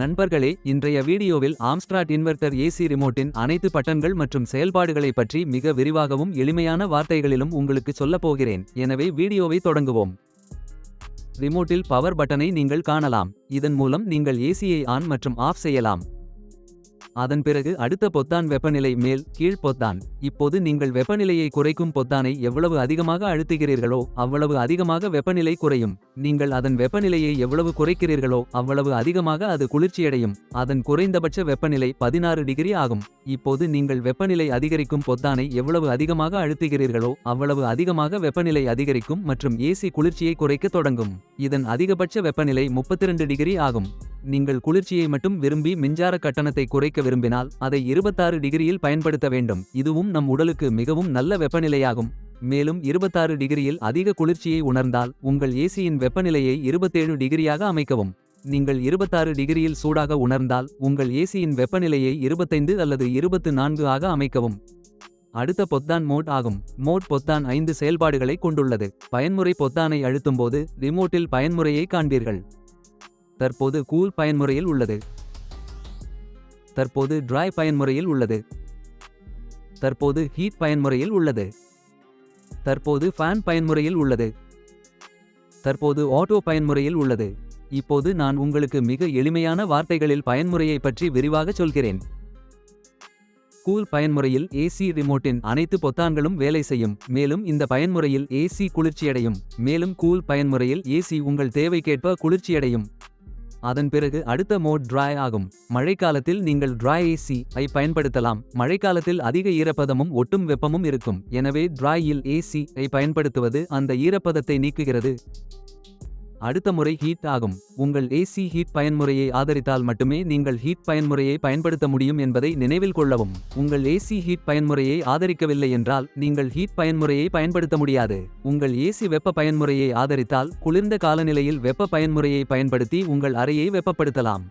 நண்பர்களே இன்றைய வீடியோவில் ஆம்ஸ்ட்ராட் இன்வெர்ட்டர் ஏசி ரிமோட்டின் அனைத்து பட்டன்கள் மற்றும் செயல்பாடுகளை பற்றி மிக விரிவாகவும் எளிமையான வார்த்தைகளிலும் உங்களுக்கு சொல்லப் போகிறேன். எனவே வீடியோவை தொடங்குவோம். ரிமோட்டில் பவர் பட்டனை நீங்கள் காணலாம். இதன் மூலம் நீங்கள் ஏசியை ஆன் மற்றும் ஆஃப் செய்யலாம். அதன் பிறகு அடுத்த பொத்தான் வெப்பநிலை மேல் கீழ் பொத்தான். இப்போது நீங்கள் வெப்பநிலையை குறைக்கும் பொத்தானை எவ்வளவு அதிகமாக அழுத்துகிறீர்களோ அவ்வளவு அதிகமாக வெப்பநிலை குறையும். நீங்கள் அதன் வெப்பநிலையை எவ்வளவு குறைக்கிறீர்களோ அவ்வளவு அதிகமாக அது குளிர்ச்சியடையும். அதன் குறைந்தபட்ச வெப்பநிலை பதினாறு டிகிரி ஆகும். இப்போது நீங்கள் வெப்பநிலை அதிகரிக்கும் பொத்தானை எவ்வளவு அதிகமாக அழுத்துகிறீர்களோ அவ்வளவு அதிகமாக வெப்பநிலை அதிகரிக்கும் மற்றும் ஏசி குளிர்ச்சியை குறைக்க தொடங்கும். இதன் அதிகபட்ச வெப்பநிலை 32 டிகிரி ஆகும். நீங்கள் குளிர்ச்சியை மட்டும் விரும்பி மின்சார கட்டணத்தை குறைக்க விரும்பினால் அதை 26 டிகிரியில் பயன்படுத்த வேண்டும். இதுவும் நம் உடலுக்கு மிகவும் நல்ல வெப்பநிலையாகும். மேலும் 26 டிகிரியில் அதிக குளிர்ச்சியை உணர்ந்தால் உங்கள் ஏசியின் வெப்பநிலையை 27 டிகிரியாக அமைக்கவும். நீங்கள் 26 டிகிரியில் சூடாக உணர்ந்தால் உங்கள் ஏசியின் வெப்பநிலையை 25 அல்லது 24 ஆக அமைக்கவும். அடுத்த பொத்தான் மோட் ஆகும். மோட் பொத்தான் ஐந்து செயல்பாடுகளை கொண்டுள்ளது. பயன்முறை பொத்தானை அழுத்தும்போது ரிமோட்டில் பயன்முறையை காண்பீர்கள். தற்போது கூல் பயன்முறையில் உள்ளது. தற்போது டிராய் பயன்முறையில் உள்ளது. தற்போது ஹீட் பயன்முறையில் உள்ளது. தற்போது ஃபேன் பயன்முறையில் உள்ளது. தற்போது ஆட்டோ பயன்முறையில் உள்ளது. இப்போது நான் உங்களுக்கு மிக எளிமையான வார்த்தைகளில் பயன்முறையை பற்றி விரிவாக சொல்கிறேன். கூல் பயன்முறையில் ஏசி ரிமோட்டின் அனைத்து பொத்தான்களும் வேலை செய்யும். மேலும் இந்த பயன்முறையில் ஏசி குளிர்ச்சியடையும். மேலும் கூல் பயன்முறையில் ஏசி உங்கள் தேவைக்கேற்ப குளிர்ச்சியடையும். அதன் பிறகு அடுத்த மோட் ட்ராய் ஆகும். மழைக்காலத்தில் நீங்கள் ட்ராய் ஏசி ஐ பயன்படுத்தலாம். மழைக்காலத்தில் அதிக ஈரப்பதமும் ஒட்டும் வெப்பமும் இருக்கும். எனவே ட்ராயில் ஏசி ஐ பயன்படுத்துவது அந்த ஈரப்பதத்தை நீக்குகிறது. அடுத்த முறை ஹீட் ஆகும். உங்கள் ஏசி ஹீட் பயன்முறையை ஆதரித்தால் மட்டுமே நீங்கள் ஹீட் பயன்முறையை பயன்படுத்த முடியும் என்பதை நினைவில் கொள்ளவும். உங்கள் ஏசி ஹீட் பயன்முறையை ஆதரிக்கவில்லை என்றால் நீங்கள் ஹீட் பயன்முறையை பயன்படுத்த முடியாது. உங்கள் ஏசி வெப்ப பயன்முறையை ஆதரித்தால் குளிர்ந்த காலநிலையில் வெப்ப பயன்முறையை பயன்படுத்தி உங்கள் அறையை வெப்பப்படுத்தலாம்.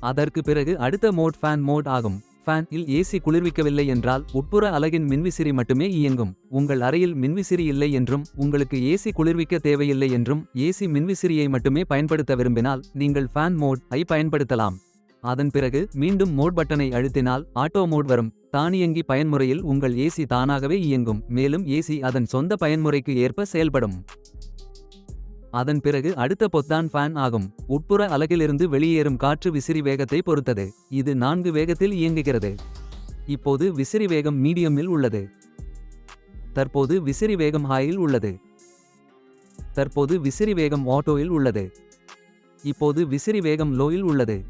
அதற்கு பிறகு அடுத்த மோட் ஃபேன் மோட் ஆகும். ஃபேன் இல் ஏசி குளிர்விக்கவில்லை என்றால் உட்புற அலகின் மின்விசிறி மட்டுமே இயங்கும். உங்கள் அறையில் மின்விசிறி இல்லை என்றும் உங்களுக்கு ஏசி குளிர்விக்க தேவையில்லை என்றும் ஏசி மின்விசிறியை மட்டுமே பயன்படுத்த விரும்பினால் நீங்கள் ஃபேன் மோட் ஐ பயன்படுத்தலாம். அதன் பிறகு மீண்டும் மோட் பட்டனை அழுத்தினால் ஆட்டோ மோட் வரும். தானியங்கி பயன்முறையில் உங்கள் ஏசி தானாகவே இயங்கும். மேலும் ஏசி அதன் சொந்த பயன்முறைக்கு ஏற்ப செயல்படும். அதன் பிறகு அடுத்த பொத்தான் ஃபேன் ஆகும். உட்புற அலகிலிருந்து வெளியேறும் காற்று விசிறி வேகத்தை பொறுத்தது. இது நான்கு வேகத்தில் இயங்குகிறது. இப்போது விசிறி வேகம் மீடியமில் உள்ளது. தற்போது விசிறி வேகம் ஹாயில் உள்ளது. தற்போது விசிறி வேகம் ஆட்டோயில் உள்ளது. இப்போது விசிறி வேகம் லோயில் உள்ளது.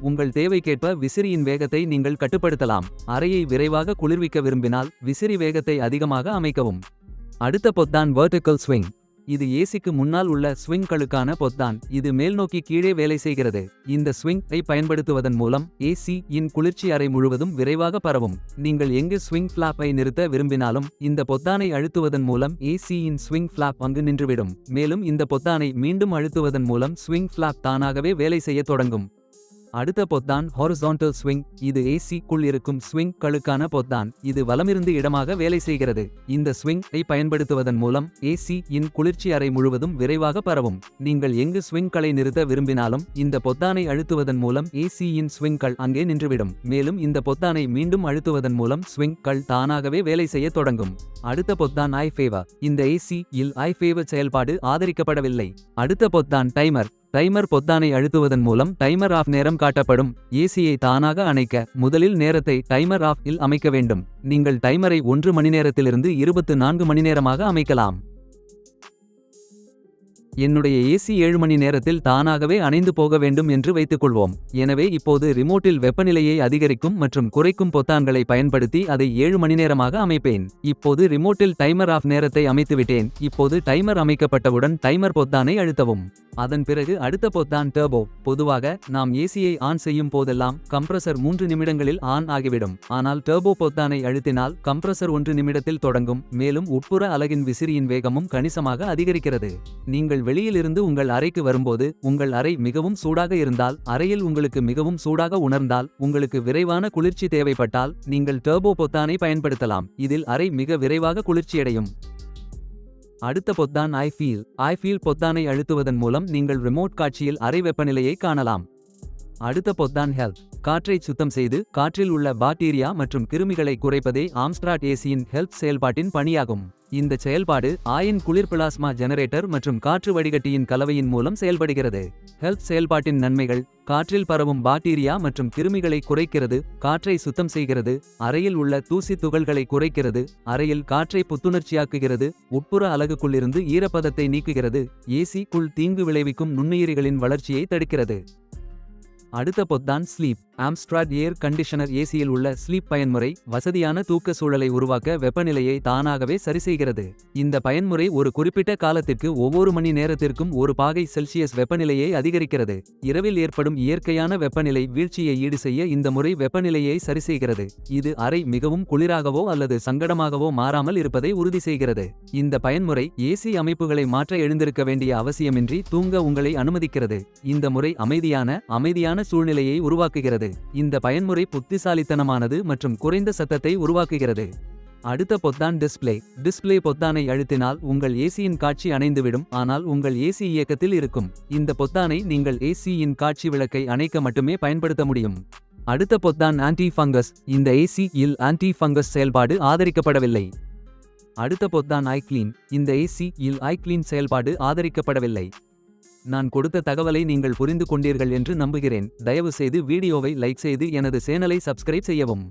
உங்கள் தேவைக்கேற்ப விசிறியின் வேகத்தை நீங்கள் கட்டுப்படுத்தலாம். அறையை விரைவாக குளிர்விக்க விரும்பினால் விசிறி வேகத்தை அதிகமாக அமைக்கவும். அடுத்த பொத்தான் வெர்டிக்கல் ஸ்விங் இது ஏசிக்கு முன்னால் உள்ள ஸ்விங்களுக்கான பொத்தான். இது மேல்நோக்கி கீழே வேலை செய்கிறது. இந்த ஸ்விங் ஐ பயன்படுத்துவதன் மூலம் ஏசி இன் குளிர்ச்சி அறை முழுவதும் விரைவாக பரவும். நீங்கள் எங்கு ஸ்விங் ஃபிளாப்பை நிறுத்த விரும்பினாலும் இந்த பொத்தானை அழுத்துவதன் மூலம் ஏசி இன் ஸ்விங் ஃபிளாப் அங்கு நின்றுவிடும். மேலும் இந்த பொத்தானை மீண்டும் அழுத்துவதன் மூலம் ஸ்விங் ஃபிளாப் தானாகவே வேலை செய்யத் தொடங்கும். அடுத்த பொத்தான் ஹாரிசான்டல் ஸ்விங் இது ஏசி குள் இருக்கும் ஸ்விங்களுக்கான பொத்தான். இது வலமிருந்து இடமாக வேலை செய்கிறது. இந்த ஸ்விங் ஐ பயன்படுத்துவதன் மூலம் ஏசி இன் குளிர்ச்சி அறை முழுவதும் விரைவாக பரவும். நீங்கள் எங்கு ஸ்விங் களை நிறுத்த விரும்பினாலும் இந்த பொத்தானை அழுத்துவதன் மூலம் ஏசி இன் ஸ்விங் கள் அங்கே நின்றுவிடும். மேலும் இந்த பொத்தானை மீண்டும் அழுத்துவதன் மூலம் ஸ்விங் கள் தானாகவே வேலை செய்யத் தொடங்கும். அடுத்த பொத்தான் ஐ இந்த ஏசி இல் ஐ செயல்பாடு ஆதரிக்கப்படவில்லை. அடுத்த பொத்தான் டைமர் டைமர் பொத்தானை அழுத்துவதன் மூலம் டைமர் ஆஃப் நேரம் காட்டப்படும். ஏசியை தானாக அணைக்க முதலில் நேரத்தை டைமர் ஆஃப் இல் அமைக்க வேண்டும். நீங்கள் டைமரை ஒன்று மணி நேரத்திலிருந்து இருபத்து நான்கு மணி நேரமாக அமைக்கலாம். என்னுடைய ஏசி ஏழு மணி நேரத்தில் தானாகவே அணைந்து போக வேண்டும் என்று வைத்துக்கொள்வோம். எனவே இப்போது ரிமோட்டில் வெப்பநிலையை அதிகரிக்கும் மற்றும் குறைக்கும் பொத்தான்களை பயன்படுத்தி அதை ஏழு மணி நேரமாக அமைப்பேன். இப்போது ரிமோட்டில் டைமர் ஆஃப் நேரத்தை அமைத்துவிட்டேன். இப்போது டைமர் அமைக்கப்பட்டவுடன் டைமர் பொத்தானை அழுத்தவும். அதன் பிறகு அடுத்த பொத்தான் டர்போ. பொதுவாக நாம் ஏசியை ஆன் செய்யும் போதெல்லாம் கம்ப்ரசர் மூன்று நிமிடங்களில் ஆன் ஆகிவிடும். ஆனால் டர்போ பொத்தானை அழுத்தினால் கம்ப்ரசர் ஒன்று நிமிடத்தில் தொடங்கும். மேலும் உட்புற அலகின் விசிறியின் வேகமும் கணிசமாக அதிகரிக்கிறது. நீங்கள் நீங்கள் வெளியிலிருந்து உங்கள் அறைக்கு வரும்போது உங்கள் அறை மிகவும் சூடாக இருந்தால் அறையில் உங்களுக்கு மிகவும் சூடாக உணர்ந்தால் உங்களுக்கு விரைவான குளிர்ச்சி தேவைப்பட்டால் நீங்கள் டர்போ பொத்தானை பயன்படுத்தலாம். இதில் அறை மிக விரைவாக குளிர்ச்சியடையும். அடுத்த பொத்தான் ஐ ஃபீல் ஐ ஃபீல் பொத்தானை அழுத்துவதன் மூலம் நீங்கள் ரிமோட் காட்சியில் அறை வெப்பநிலையை காணலாம். அடுத்த பொத்தான் ஹெல்த் காற்றை சுத்தம் செய்து காற்றில் உள்ள பாக்டீரியா மற்றும் கிருமிகளை குறைப்பதே ஆம்ஸ்ட்ராட் ஏசியின் ஹெல்த் செயல்பாட்டின் பணியாகும். இந்த செயல்பாடு ஆயின் குளிர் பிளாஸ்மா ஜெனரேட்டர் மற்றும் காற்று வடிகட்டியின் கலவையின் மூலம் செயல்படுகிறது. ஹெல்த் செயல்பாட்டின் நன்மைகள் காற்றில் பரவும் பாக்டீரியா மற்றும் கிருமிகளை குறைக்கிறது காற்றை சுத்தம் செய்கிறது அறையில் உள்ள தூசி துகள்களை குறைக்கிறது அறையில் காற்றை புத்துணர்ச்சியாக்குகிறது உட்புற அலகுக்குள்ளிருந்து ஈரப்பதத்தை நீக்குகிறது ஏசி குள் தீங்கு விளைவிக்கும் நுண்ணுயிரிகளின் வளர்ச்சியை தடுக்கிறது. அடுத்த பொத்தான் ஸ்லீப் ஆம்ஸ்ட்ராட் ஏர் கண்டிஷனர் ஏசியில் உள்ள ஸ்லீப் பயன்முறை வசதியான தூக்க சூழலை உருவாக்க வெப்பநிலையை தானாகவே சரிசெய்கிறது. இந்த பயன்முறை ஒரு குறிப்பிட்ட காலத்திற்கு ஒவ்வொரு மணி நேரத்திற்கும் ஒரு பாகை செல்சியஸ் வெப்பநிலையை அதிகரிக்கிறது. இரவில் ஏற்படும் இயற்கையான வெப்பநிலை வீழ்ச்சியை ஈடு செய்ய இந்த முறை வெப்பநிலையை சரிசெய்கிறது. இது அறை மிகவும் குளிராகவோ அல்லது சங்கடமாகவோ மாறாமல் இருப்பதை உறுதி செய்கிறது. இந்த பயன்முறை ஏசி அமைப்புகளை மாற்ற எழுந்திருக்க வேண்டிய அவசியமின்றி தூங்க உங்களை அனுமதிக்கிறது. இந்த முறை அமைதியான அமைதியான சூழ்நிலையை உருவாக்குகிறது. இந்த பயன்முறை புத்திசாலித்தனமானது மற்றும் குறைந்த சத்தத்தை உருவாக்குகிறது. அடுத்த பொத்தான் டிஸ்பிளே. டிஸ்பிளே பொத்தானை அழுத்தினால் உங்கள் ஏசியின் காட்சி அணைந்துவிடும். ஆனால் உங்கள் ஏசி இயக்கத்தில் இருக்கும். இந்த பொத்தானை நீங்கள் ஏசியின் காட்சி விளக்கை அணைக்க மட்டுமே பயன்படுத்த முடியும். அடுத்த பொத்தான் ஆன்டி ஃபங்கஸ் இந்த ஏசி இல் ஆன்டி ஃபங்கஸ் செயல்பாடு ஆதரிக்கப்படவில்லை. அடுத்த பொத்தான் ஐக்ளீன் இந்த ஏசி இல் ஐக்ளீன் செயல்பாடு ஆதரிக்கப்படவில்லை. நான் கொடுத்த தகவலை நீங்கள் புரிந்து கொண்டீர்கள் என்று நம்புகிறேன். தயவு செய்து வீடியோவை லைக் செய்து எனது சேனலை சப்ஸ்கிரைப் செய்யவும்.